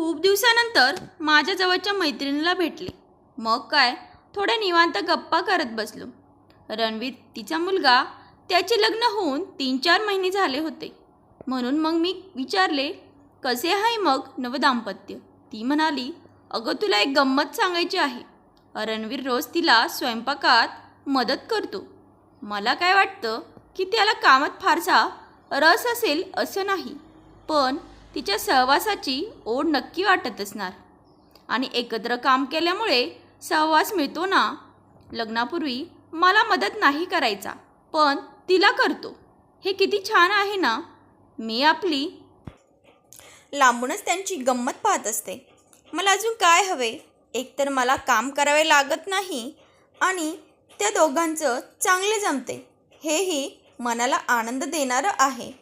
खूप दिवसानंतर माझ्या जवळच्या मैत्रिणीला भेटले. मग काय थोड्या निवांत गप्पा करत बसलो. रणवीर तिचा मुलगा त्याचे लग्न होऊन तीन चार महिने झाले होते. म्हणून मग मी विचारले कसे आहे मग नवदाम्पत्य ती म्हणाली अगं तुला एक गंमत सांगायची आहे. रणवीर रोज तिला स्वयंपाकात मदत करतो. मला काय वाटतं की त्याला कामात फारसा रस असेल असं नाही. पण तिच्या सहवासाची ओढ नक्की वाटत असणार. आणि एकत्र काम केल्यामुळे सहवास मिळतो ना? लग्नापूर्वी मला मदत नाही करायचा पण तिला करतो. हे किती छान आहे ना? मी आपली लांबूनच त्यांची गंमत पाहत असते. मला अजून काय हवे? एकतर मला काम करावे लागत नाही आणि त्या दोघांचं चांगले जमते. हेही मनाला आनंद देणारं आहे.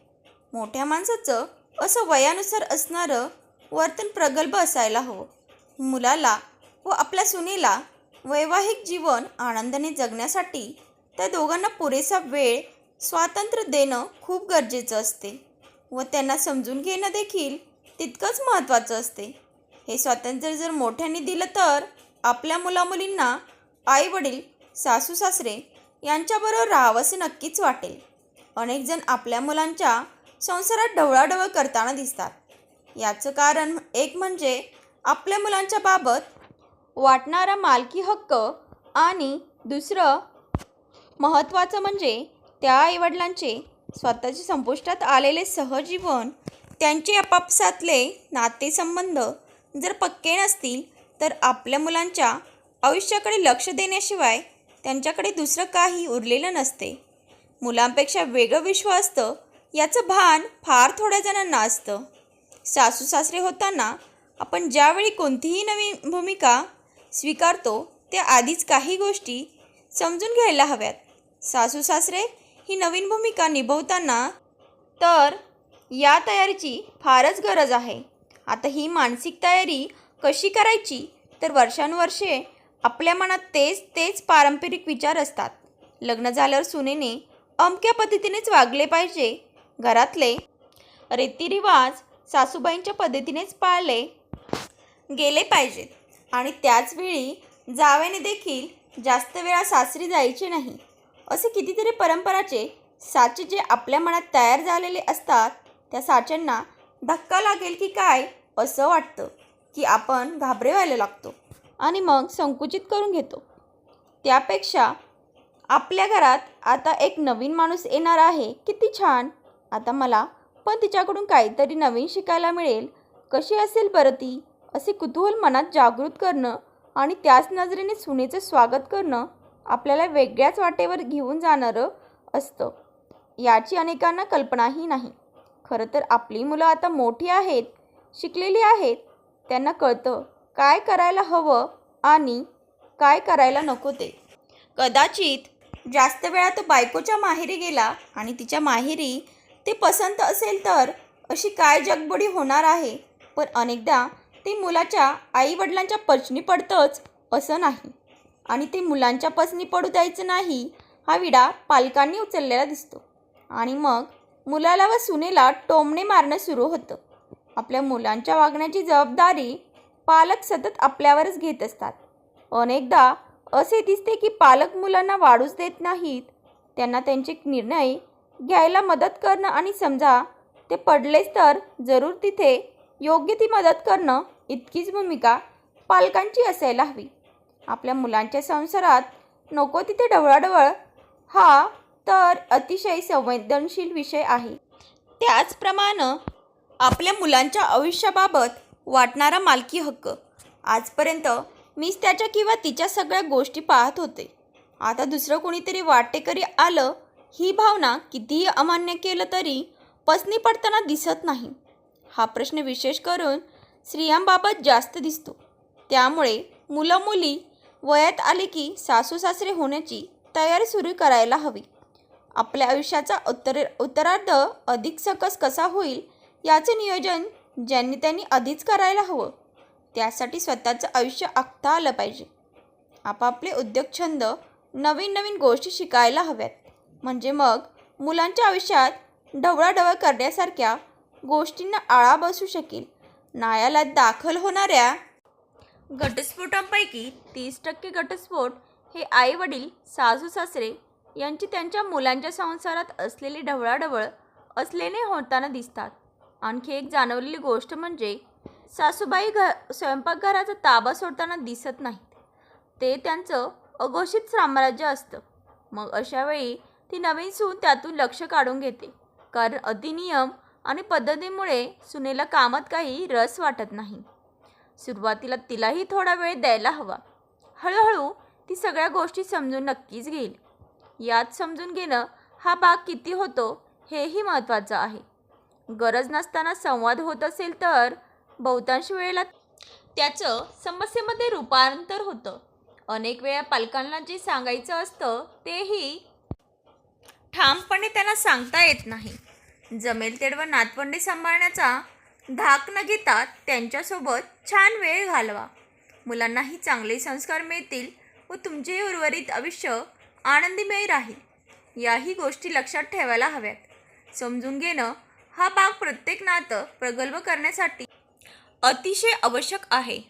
मोठ्या माणसाचं असं वयानुसार असणारं वर्तन प्रगल्भ असायला हवं. मुलाला व आपल्या सुनेला वैवाहिक जीवन आनंदाने जगण्यासाठी त्या दोघांना पुरेसा वेळ स्वातंत्र्य देणं खूप गरजेचं असते व त्यांना समजून घेणं देखील तितकंच महत्त्वाचं असते. हे स्वातंत्र्य जर मोठ्याने दिलं तर आपल्या मुलामुलींना आई वडील सासू सासरे यांच्याबरोबर राहावंसं नक्कीच वाटेल. अनेकजण आपल्या मुलांच्या संसारात ढवळाढवळ करताना दिसतात. याचं कारण एक म्हणजे आपल्या मुलांच्या बाबत वाटणारा मालकी हक्क आणि दुसरं महत्त्वाचं म्हणजे त्या आईवडिलांचे स्वतःचे संपुष्टात आलेले सहजीवन त्यांचे आपापसातले नातेसंबंध जर पक्के नसतील तर आपल्या मुलांच्या आयुष्याकडे लक्ष देण्याशिवाय त्यांच्याकडे दुसरं काही उरलेलं नसते. मुलांपेक्षा वेगळं विश्व असतं याचं भान फार थोड्या जणांना असतं. सासू सासरे होताना आपण ज्यावेळी कोणतीही नवीन भूमिका स्वीकारतो त्या आधीच काही गोष्टी समजून घ्यायला हव्यात. सासू सासरे ही नवीन भूमिका निभवताना तर या तयारीची फारच गरज आहे. आता ही मानसिक तयारी कशी करायची तर वर्षानुवर्षे आपल्या मनात तेच तेच पारंपरिक विचार असतात. लग्न झाल्यावर सुनेने अमक्या पद्धतीनेच वागले पाहिजे घरातले. रीतिरिवाज सासूबाईंच्या पद्धतीनेच पाळले गेले पाहिजेत आणि त्याचवेळी जावेने देखील जास्त वेळा सासरी जायचे नाही. असे कितीतरी परंपराचे साचे जे आपल्या मनात तयार झालेले असतात त्या साच्यांना धक्का लागेल की काय असं वाटतं की आपण घाबरे व्हायला लागतो आणि मग संकुचित करून घेतो. त्यापेक्षा आपल्या घरात आता एक नवीन माणूस येणार आहे किती छान! आता मला पण तिच्याकडून काहीतरी नवीन शिकायला मिळेल. कशी असेल बरं ती? असे कुतूहल मनात जागृत करणं आणि त्याच नजरेने सुनेचं स्वागत करणं आपल्याला वेगळ्याच वाटेवर घेऊन जाणारं असतं. याची अनेकांना कल्पनाही नाही. खरं तर आपली मुलं आता मोठी आहेत शिकलेली आहेत. त्यांना कळतं काय करायला हवं आणि काय करायला नको ते. कदाचित जास्त वेळा तो बायकोच्या माहेरी गेला आणि तिच्या माहेरी ते पसंत असेल तर अशी काय जगबडी होणार आहे? पण अनेकदा ते मुलाच्या आईवडिलांच्या पचनी पडतंच असं नाही. आणि ते मुलांच्या पचनी पडू द्यायचं नाही हा विडा पालकांनी उचललेला दिसतो. आणि मग मुलाला व सुनेला टोमणे मारणं सुरू होतं. आपल्या मुलांच्या वागण्याची जबाबदारी पालक सतत आपल्यावरच घेत असतात. अनेकदा असे दिसते की पालक मुलांना वाढूच देत नाहीत. त्यांना त्यांचे निर्णय घ्यायला मदत करणं आणि समजा ते पडलेच तर जरूर तिथे. योग्य ती मदत करणं इतकीच भूमिका पालकांची असायला हवी. आपल्या मुलांच्या संसारात नको तिथे ढवळाढवळ. हा तर अतिशय संवेदनशील विषय आहे. त्याचप्रमाणे आपल्या मुलांच्या आयुष्याबाबत वाटणारा मालकी हक्क. आजपर्यंत मीच त्याच्या किंवा तिच्या सगळ्या गोष्टी पाहत होते. आता दुसरं कोणीतरी वाटेकरी आलं ही भावना कितीही अमान्य केलं तरी पसनी पडताना दिसत नाही. हा प्रश्न विशेष करून स्त्रियांबाबत जास्त दिसतो. त्यामुळे मुलं मुली वयात आले की सासू सासरे होण्याची तयारी सुरू करायला हवी. आपल्या आयुष्याचा उत्तर उत्तरार्ध अधिक सकस कसा होईल याचे नियोजन ज्यांनी त्यांनी आधीच करायला हवं त्यासाठी स्वतःचं आयुष्य आखता आलं पाहिजे. आपापले उद्योगछंद नवीन नवीन गोष्टी शिकायला हव्यात. म्हणजे मग मुलांच्या आयुष्यात ढवळाढवळ करण्यासारख्या गोष्टींना आळा बसू शकेल. न्यायालयात दाखल होणाऱ्या घटस्फोटांपैकी तीस टक्के घटस्फोट हे आई वडील सासू सासरे यांची त्यांच्या मुलांच्या संसारात असलेली ढवळाढवळ असल्याने होताना दिसतात. आणखी एक जाणवलेली गोष्ट म्हणजे सासूबाई घ स्वयंपाकघराचा ताबा सोडताना दिसत नाहीत. ते त्यांचं अघोषित साम्राज्य असतं. मग अशावेळी ती नवीन सून त्यातून लक्ष काढून घेते. कारण अतिनियम आणि पद्धतीमुळे सुनेला कामात काही रस वाटत नाही. सुरुवातीला तिलाही थोडा वेळ द्यायला हवा. हळूहळू ती सगळ्या गोष्टी समजून नक्कीच घेईल. यात समजून घेणं हा भाग किती होतो हेही महत्त्वाचं आहे. गरज नसताना संवाद होत असेल तर बहुतांश वेळेला त्याचं समस्येमध्ये रूपांतर होतं. अनेक वेळा पालकांना जे सांगायचं असतं तेही ठामपणे त्यांना सांगता येत नाही. जमेल तेडवं नातवंडी सांभाळण्याचा धाक न घेता त्यांच्यासोबत छान वेळ घालवा. मुलांनाही चांगले संस्कार मिळतील व तुमचे उर्वरित आयुष्य आनंदीमय राहील. याही गोष्टी लक्षात ठेवायला हव्यात. समजून घेणं हा भाग प्रत्येक नातं प्रगल्भ करण्यासाठी अतिशय आवश्यक आहे.